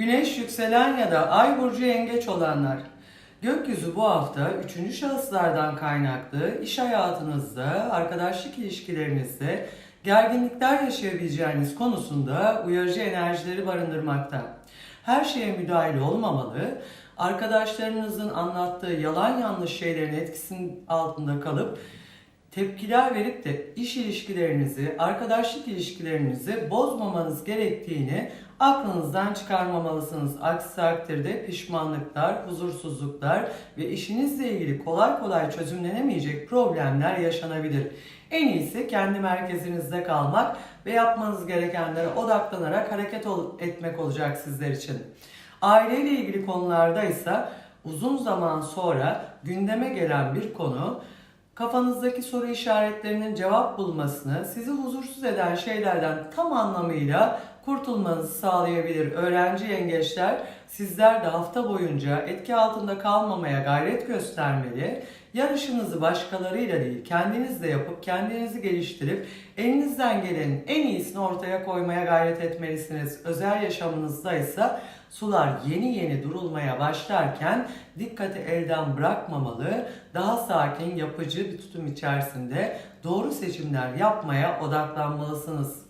Güneş yükselen ya da ay burcu yengeç olanlar. Gökyüzü bu hafta üçüncü şahıslardan kaynaklı iş hayatınızda, arkadaşlık ilişkilerinizde gerginlikler yaşayabileceğiniz konusunda uyarıcı enerjileri barındırmakta. Her şeye müdahil olmamalı, arkadaşlarınızın anlattığı yalan yanlış şeylerin etkisinin altında kalıp tepkiler verip de iş ilişkilerinizi, arkadaşlık ilişkilerinizi bozmamanız gerektiğini aklınızdan çıkarmamalısınız. Aksi takdirde pişmanlıklar, huzursuzluklar ve işinizle ilgili kolay kolay çözümlenemeyecek problemler yaşanabilir. En iyisi kendi merkezinizde kalmak ve yapmanız gerekenlere odaklanarak hareket etmek olacak sizler için. Aileyle ilgili konularda ise uzun zaman sonra gündeme gelen bir konu kafanızdaki soru işaretlerinin cevap bulmasını, sizi huzursuz eden şeylerden tam anlamıyla kurtulmanızı sağlayabilir. Öğrenci yengeçler sizler de hafta boyunca etki altında kalmamaya gayret göstermeli. Yarışınızı başkalarıyla değil kendinizle yapıp kendinizi geliştirip elinizden gelenin en iyisini ortaya koymaya gayret etmelisiniz. Özel yaşamınızda ise sular yeni yeni durulmaya başlarken dikkati elden bırakmamalı, daha sakin, yapıcı bir tutum içerisinde doğru seçimler yapmaya odaklanmalısınız.